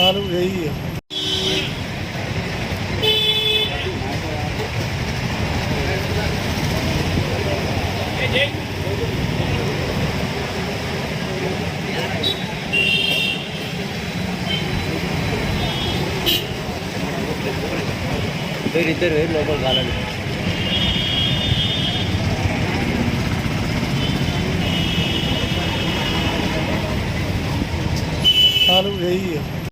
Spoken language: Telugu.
साल यही है फिर इधर इधर लोकल गार्डन चालू यही है।